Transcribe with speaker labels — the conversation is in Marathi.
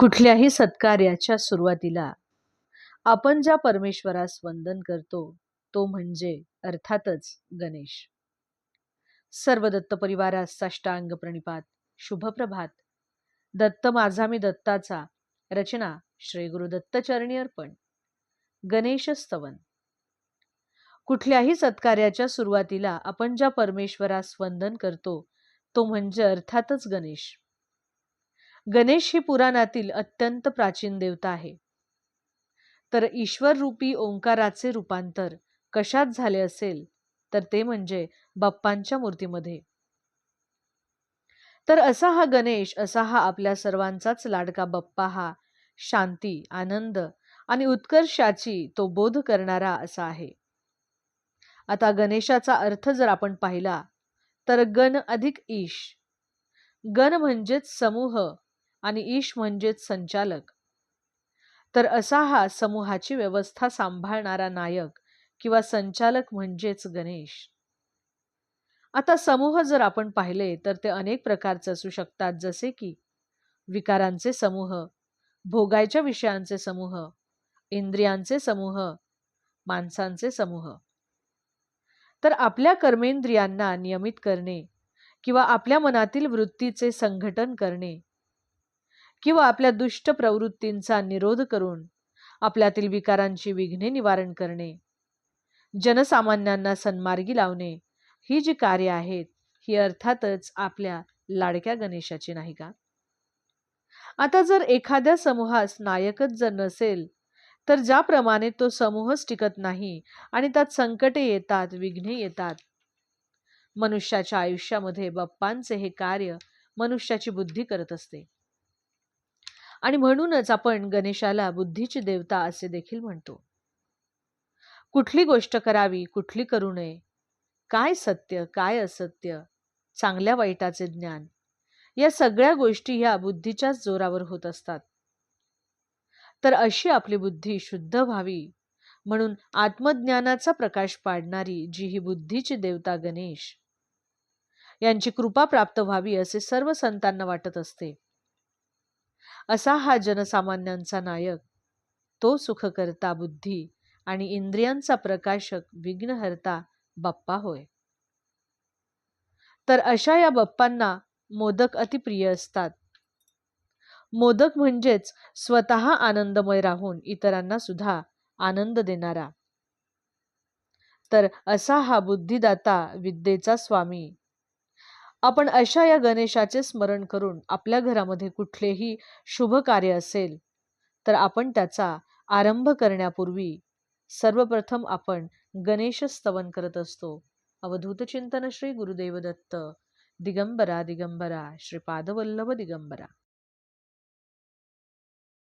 Speaker 1: कुठल्याही सत्कार्याच्या सुरुवातीला आपण ज्या परमेश्वरास वंदन करतो तो म्हणजे अर्थातच गणेश. सर्व दत्त परिवारास साष्टांग प्रणिपात शुभप्रभात दत्त माझा मी दत्ताचा. रचना श्री गुरु दत्तचरणी अर्पण. गणेश स्तवन. कुठल्याही सत्कार्याच्या सुरुवातीला आपण ज्या परमेश्वरास वंदन करतो तो म्हणजे अर्थातच गणेश. गणेश ही पुराणातील अत्यंत प्राचीन देवता आहे. तर ईश्वर रूपी ओंकाराचे रूपांतर कशात झाले असेल तर ते म्हणजे बाप्पांच्या मूर्तीमध्ये. तर असा हा गणेश असा हा आपल्या सर्वांचाच लाडका बाप्पा हा शांती आनंद आणि उत्कर्षाची तो बोध करणारा असा आहे. आता गणेशाचा अर्थ जर आपण पाहिला तर गण अधिक ईश. गण म्हणजेच समूह आणि ईश म्हणजेच संचालक. तर असा हा समूहाची व्यवस्था सांभाळणारा नायक किंवा संचालक म्हणजेच गणेश. आता समूह जर आपण पाहिले तर ते अनेक प्रकारचे असू शकतात जसे की विकारांचे समूह भोगायच्या विषयांचे समूह इंद्रियांचे समूह माणसांचे समूह. तर आपल्या कर्मेंद्रियांना नियमित करणे किंवा आपल्या मनातील वृत्तीचे संघटन करणे किंवा आपल्या दुष्ट प्रवृत्तींचा निरोध करून आपल्यातील विकारांची विघ्ने निवारण करणे. जनसामान्यांना सन्मार्गी लावणे ही जी कार्य आहेत ही अर्थातच आपल्या लाडक्या गणेशाची नाही का? आता जर एखाद्या समूहास नायकच जर नसेल तर ज्याप्रमाणे तो समूहच टिकत नाही आणि त्यात संकटे येतात विघ्ने येतात. मनुष्याच्या आयुष्यामध्ये बाप्पांचे हे कार्य मनुष्याची बुद्धी करत असते. आणि म्हणूनच आपण गणेशाला बुद्धीची देवता असे देखील म्हणतो. कुठली गोष्ट करावी कुठली करू नये काय सत्य काय असत्य चांगल्या वाईटाचे ज्ञान या सगळ्या गोष्टी ह्या बुद्धीच्याच जोरावर होत असतात. तर अशी आपली बुद्धी शुद्ध व्हावी म्हणून आत्मज्ञानाचा प्रकाश पाडणारी जी ही बुद्धीची देवता गणेश यांची कृपा प्राप्त व्हावी असे सर्व संतांना वाटत असते. असा हा जनसामान्यांचा नायक. तो सुखकर्ता बुद्धी आणि इंद्रियांचा प्रकाशक विघ्नहर्ता बाप्पा होय. तर अशा या बाप्पांना मोदक अतिप्रिय असतात. मोदक म्हणजेच स्वतः आनंदमय राहून इतरांना सुद्धा आनंद देणारा. तर असा हा बुद्धिदाता विद्येचा स्वामी आपण अशा या गणेशाचे स्मरण करून आपल्या घरामध्ये कुठलेही शुभ कार्य असेल तर आपण त्याचा आरंभ करण्यापूर्वी सर्वप्रथम आपण गणेश स्तवन करत असतो. अवधूत चिंतन श्री गुरुदेव दत्त दिगंबरा. दिगंबरा श्रीपादवल्लभ दिगंबरा.